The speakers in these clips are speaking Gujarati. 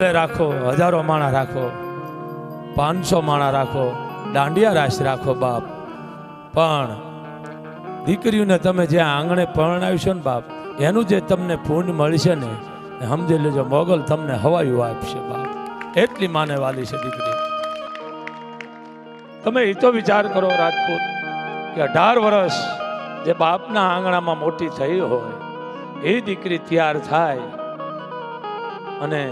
રાખો, હજારો માણા રાખો, પાંચસો માણા રાખો, દાંડિયા રાશ રાખો બાપ. પણ દીકરીઓને તમે જે આંગણે પરણાવશો ને બાપ, એનું જે તમને પુણ્ય મળશે ને, એ સમજી લેજો, મોગલ તમને હવાયું આપશે બાપ. એટલી માને વાલી છે દીકરી. તમે એ તો વિચાર કરો રાજપૂત, કે અઢાર વર્ષ જે બાપના આંગણામાં મોટી થઈ હોય, એ દીકરી તૈયાર થાય અને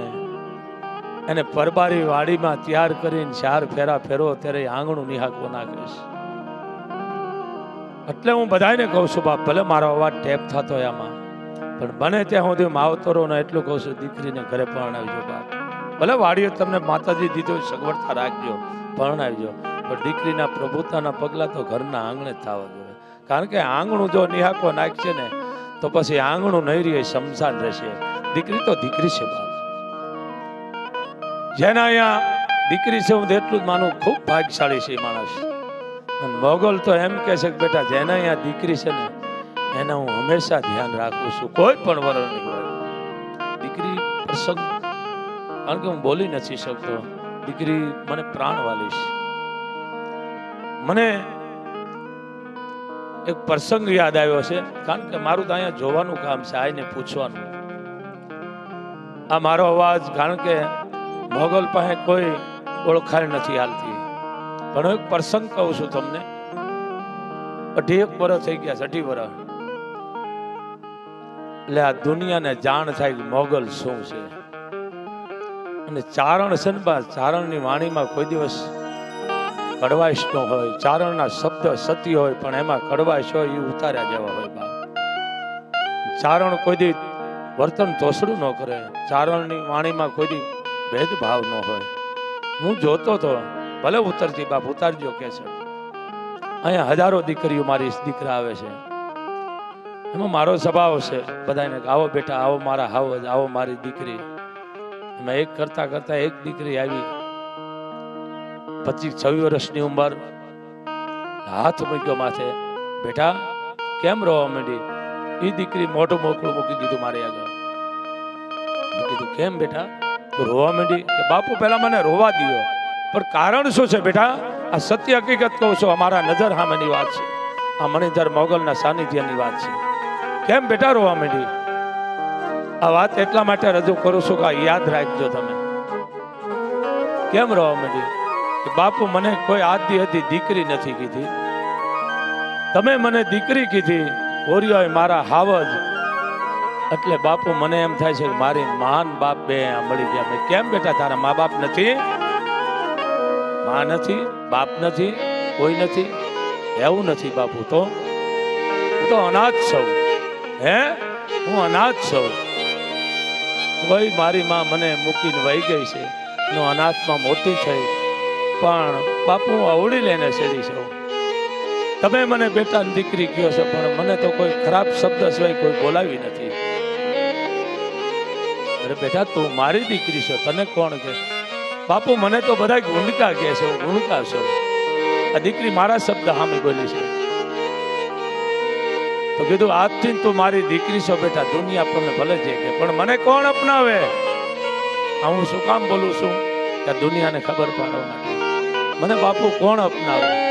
એને પરબારી વાડીમાં તૈયાર કરીને ચાર ફેરા ફેરો ત્યારે આંગણું નિહાકવો નાખીશ એટલે હું બધાને કહું છું, બાપ, ભલે મારો અવાજ ટેપ થતો આમાં, પણ બને ત્યાં સુધી માવતરોને એટલું કહું છું, દીકરીને ઘરે પરણાવજો, બાપ. ભલે વાડીએ તમને માતાજી દીધો સગવડતા રાખજો, પરણાવજો, પણ દીકરીના પ્રભુતાના પગલાં તો ઘરના આંગણે થવા જોઈએ. કારણ કે આંગણું જો નિહાકો નાખશે ને, તો પછી આંગણું નહીં રહે, શમશાન રહેશે. દીકરી તો દીકરી છે, બાપ. જેના અહીંયા દીકરી છે, હું એટલું જ માનું, ખૂબ ભાગ્યશાળી છે માણસ. અને મોગલ તો એમ કહે છે કે, બેટા, જેના અહીંયા દીકરી છે ને, એને હું હંમેશા ધ્યાન રાખું છું, કોઈ પણ વરણની હોય. દીકરી પ્રસંગ, કારણ કે હું બોલી નથી શકતો, દીકરી મને પ્રાણ વાલી છે મને એક પ્રસંગ યાદ આવ્યો છે, કારણ કે મારું તો અહીંયા જોવાનું કામ છે, આઈને પૂછવાનું. આ મારો અવાજ, કારણ કે મોગલ પાસે કોઈ ઓળખાણ નથી હાલતી. પણ એક પ્રસંગ કહું છું તમને. અઢી એક વર્ષ થઈ ગયા અઢી વર્ષ એટલે આ દુનિયાને જાણ થાય મોગલ શું છે. અને ચારણ છે ને બા, ચારણની વાણીમાં કોઈ દિવસ કડવાશ ન હોય. ચારણના શબ્દ સત્ય હોય, પણ એમાં કડવાશ હોય એ ઉતાર્યા જેવા હોય બા. ચારણ કોઈ દી વર્તન તોસડું ન કરે. ચારણની વાણીમાં કોઈ દી ભેદભાવ ન હોય. હું જોતો તો ભલે ઉતરતી બાપ ઉતારજો કે છે. અહીંયા હજારો દીકરીઓ મારી દીકરા આવે છે. એમાં મારો સ્વભાવ છે બધાને આવો બેટા, આવો મારા હાવ, આવો મારી દીકરી. એમાં એક કરતા કરતા એક દીકરી આવી. પચીસ, છવ્વીસ વર્ષની ઉંમર. હાથ મૂક્યો માથે. બેટા, કેમ રોવા માંડી? એ દીકરી મોઢું મોકળું મૂકી દીધું મારી આગળ. કીધું, કેમ બેટા? રોવા માંડી કે, બાપુ, પહેલા મને રોવા દો પણ કારણ શું છે બેટા? આ સત્ય હકીકત કહું છું, અમારા નજર સામેની વાત છે. આ મણિધર મોગલના સાનિધ્યની વાત છે. કેમ બેટા રોવા માંડી? આ વાત એટલા માટે રજૂ કરું છું કે યાદ રાખજો તમે. કેમ રોવા માંડી? કે, બાપુ, મને કોઈ આદિ હતી દીકરી નથી કીધી. તમે મને દીકરી કીધી ઓરિયો મારા હાવજ એટલે બાપુ મને એમ થાય છે મારી માન બાપ બે મળી ગયા. મેં કેમ બેટા તારા મા બાપ નથી? માં નથી? બાપ નથી? કોઈ નથી? એવું નથી બાપુ તો. હું તો અનાથ છું. હે? હું અનાથ છું. કોઈ મારી માં મને મૂકીને વહી ગઈ છે. હું અનાથમાં મોટી થઈ. પણ બાપુ, હું આવડી લઈને ચડી છું તમે મને બેટા દીકરી કહો છો, પણ મને તો કોઈ ખરાબ શબ્દ સિવાય કોઈ બોલાવી નથી. અરે બેટા, તું મારી દીકરી છો, તને કોણ કે? બાપુ, મને તો બધા ગુણકા કહે છે હું ગુણકા છું. આ દીકરી મારા શબ્દ હામી બોલી છે. તો કીધું, આજથી તું મારી દીકરી છો બેટા, દુનિયા પણ ભલે છે કે, પણ મને કોણ અપનાવે? હું શું કામ બોલું છું? કે દુનિયાને ખબર પાડવા માટે. મને બાપુ કોણ અપનાવે?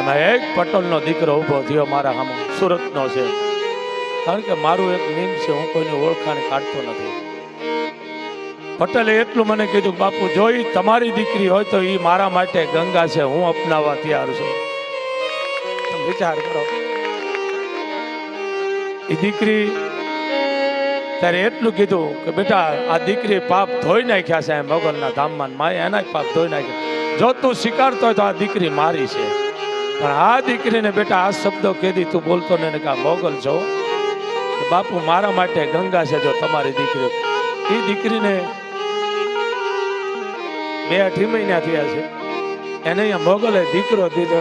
એમાં એક પટોલનો દીકરો ઊભો થયો મારા સામે, સુરતનો છે. કારણ કે મારું એક નિયમ છે હું કોઈને ઓળખાણ કાઢતો નથી. પટેલે એટલું મને કીધું કે બાપુ જો ઈ તમારી દીકરી હોય તો એ મારા માટે ગંગા છે હું અપનાવવા તૈયાર છું. તમે વિચાર કરો. એ દીકરી ત્યારે એટલું કીધું કે બેટા આ દીકરી પાપ ધોઈ નાખ્યા છે મોગલના ધામમાં માય માએ એના પાપ ધોઈ નાખ્યા. જો તું સ્વીકારતો હોય તો આ દીકરી મારી છે. પણ આ દીકરીને બેટા આ શબ્દો કીધી તું બોલતો ને કે મોગલ છો. બાપુ, મારા માટે ગંગા છે જો તમારી દીકરી. એ દીકરીને બે અઢી મહિના થયા છે. એને અહીંયા મોગલે દીકરો દીધો